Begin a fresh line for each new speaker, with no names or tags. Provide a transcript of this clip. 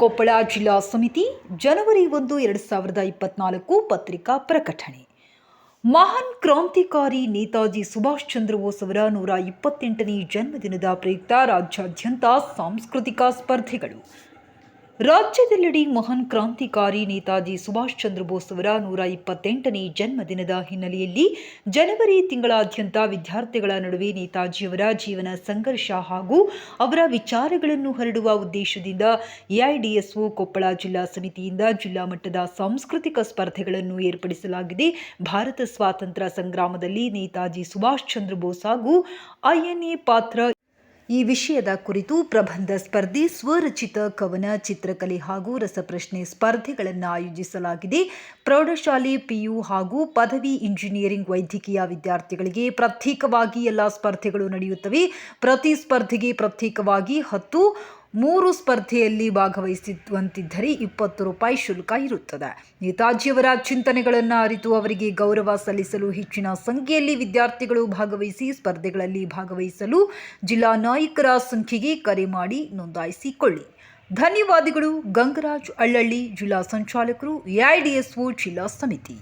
ಕೊಪ್ಪಳ ಜಿಲ್ಲಾ ಸಮಿತಿ ಜನವರಿ ಒಂದು, ಎರಡು ಸಾವಿರದ ಇಪ್ಪತ್ನಾಲ್ಕು ಪತ್ರಿಕಾ ಪ್ರಕಟಣೆ. ಮಹಾನ್ ಕ್ರಾಂತಿಕಾರಿ ನೇತಾಜಿ ಸುಭಾಷ್ ಚಂದ್ರ ಬೋಸ್ ಅವರ ನೂರ ಇಪ್ಪತ್ತೆಂಟನೇ ಜನ್ಮದಿನದ ಪ್ರಯುಕ್ತ ರಾಜ್ಯಾದ್ಯಂತ ಸಾಂಸ್ಕೃತಿಕ ಸ್ಪರ್ಧೆಗಳು. ರಾಜ್ಯದೆಲ್ಲೆಡೆ ಮಹಾನ್ ಕ್ರಾಂತಿಕಾರಿ ನೇತಾಜಿ ಸುಭಾಷ್ ಚಂದ್ರ ಬೋಸ್ ಅವರ ನೂರ ಇಪ್ಪತ್ತೆಂಟನೇ ಜನ್ಮದಿನದ ಹಿನ್ನೆಲೆಯಲ್ಲಿ ಜನವರಿ ತಿಂಗಳಾದ್ಯಂತ ವಿದ್ಯಾರ್ಥಿಗಳ ನಡುವೆ ನೇತಾಜಿಯವರ ಜೀವನ ಸಂಘರ್ಷ ಹಾಗೂ ಅವರ ವಿಚಾರಗಳನ್ನು ಹರಡುವ ಉದ್ದೇಶದಿಂದ ಎಐಡಿಎಸ್ಒ ಕೊಪ್ಪಳ ಜಿಲ್ಲಾ ಸಮಿತಿಯಿಂದ ಜಿಲ್ಲಾ ಮಟ್ಟದ ಸಾಂಸ್ಕೃತಿಕ ಸ್ಪರ್ಧೆಗಳನ್ನು ಏರ್ಪಡಿಸಲಾಗಿದೆ. ಭಾರತ ಸ್ವಾತಂತ್ರ್ಯ ಸಂಗ್ರಾಮದಲ್ಲಿ ನೇತಾಜಿ ಸುಭಾಷ್ ಚಂದ್ರ ಬೋಸ್ ಹಾಗೂ ಐಎನ್ಎ ಪಾತ್ರ ಈ ವಿಷಯದ ಕುರಿತು ಪ್ರಬಂಧ ಸ್ಪರ್ಧೆ ಸ್ವರಚಿತ ಕವನ, ಚಿತ್ರಕಲೆ ಹಾಗೂ ರಸಪ್ರಶ್ನೆ ಸ್ಪರ್ಧೆಗಳನ್ನು ಆಯೋಜಿಸಲಾಗಿದೆ. ಪ್ರೌಢಶಾಲೆ, ಪಿಯು ಹಾಗೂ ಪದವಿ ಇಂಜಿನಿಯರಿಂಗ್ ವೈದ್ಯಕೀಯ ವಿದ್ಯಾರ್ಥಿಗಳಿಗೆ ಪ್ರತ್ಯೇಕವಾಗಿ ಎಲ್ಲ ಸ್ಪರ್ಧೆಗಳು ನಡೆಯುತ್ತವೆ. ಪ್ರತಿ ಸ್ಪರ್ಧೆಗೆ ಪ್ರತ್ಯೇಕವಾಗಿ ಹತ್ತು ಮೂರು ಸ್ಪರ್ಧೆಯಲ್ಲಿ ಭಾಗವಹಿಸುವಂತಿದ್ದರೆ ಇಪ್ಪತ್ತು ರೂಪಾಯಿ ಶುಲ್ಕ ಇರುತ್ತದೆ. ನೇತಾಜಿಯವರ ಚಿಂತನೆಗಳನ್ನು ಅರಿತು ಅವರಿಗೆ ಗೌರವ ಸಲ್ಲಿಸಲು ಹೆಚ್ಚಿನ ಸಂಖ್ಯೆಯಲ್ಲಿ ವಿದ್ಯಾರ್ಥಿಗಳು ಭಾಗವಹಿಸಿ ಸ್ಪರ್ಧೆಗಳಲ್ಲಿ ಭಾಗವಹಿಸಲು ಜಿಲ್ಲಾ ನಾಯಕರ ಸಂಖ್ಯೆಗೆ ಕರೆ ಮಾಡಿ ನೋಂದಾಯಿಸಿಕೊಳ್ಳಿ. ಧನ್ಯವಾದಗಳು. ಗಂಗರಾಜ್ ಅಳ್ಳಳ್ಳಿ, ಜಿಲ್ಲಾ ಸಂಚಾಲಕರು ಎಐಡಿಎಸ್ಒ ಜಿಲ್ಲಾ ಸಮಿತಿ.